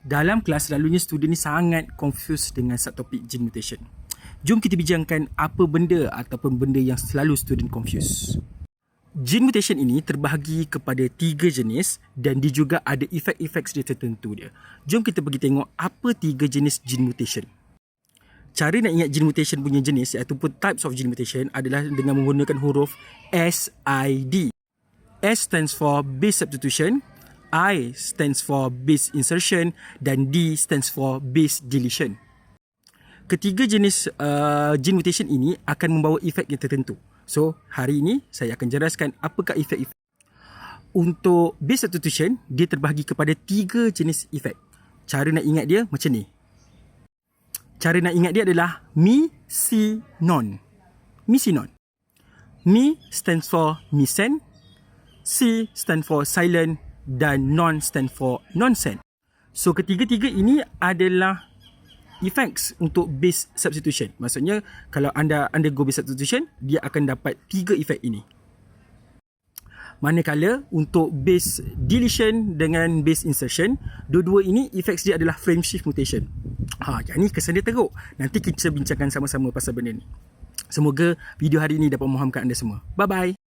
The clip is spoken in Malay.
Dalam kelas selalunya student ni sangat confused dengan subtopik gene mutation. Jom kita bincangkan apa benda ataupun benda yang selalu student confuse. Gene mutation ini terbahagi kepada tiga jenis dan dia juga ada efek-efek dia tertentu dia. Jom kita pergi tengok apa tiga jenis gene mutation. Cara nak ingat gene mutation punya jenis iaitu types of gene mutation adalah dengan menggunakan huruf SID. S stands for base substitution, I stands for base insertion dan D stands for base deletion. Ketiga jenis uh, gene mutation ini akan membawa efek yang tertentu. So, hari ini saya akan jelaskan apakah efek-efek. Untuk base substitution, dia terbahagi kepada tiga jenis efek. Cara nak ingat dia macam ni. Cara nak ingat dia adalah mi, si, non. Mi, si, non. Mi stands for miscent. C stand for silent dan non stand for nonsense. So ketiga-tiga ini adalah effects untuk base substitution. Maksudnya kalau anda undergo base substitution, dia akan dapat tiga efek ini. Manakala untuk base deletion dengan base insertion, dua-dua ini effects dia adalah frame shift mutation. Ha, yang ni kesan dia teruk. Nanti kita bincangkan sama-sama pasal benda ni. Semoga video hari ini dapat memahamkan anda semua. Bye-bye.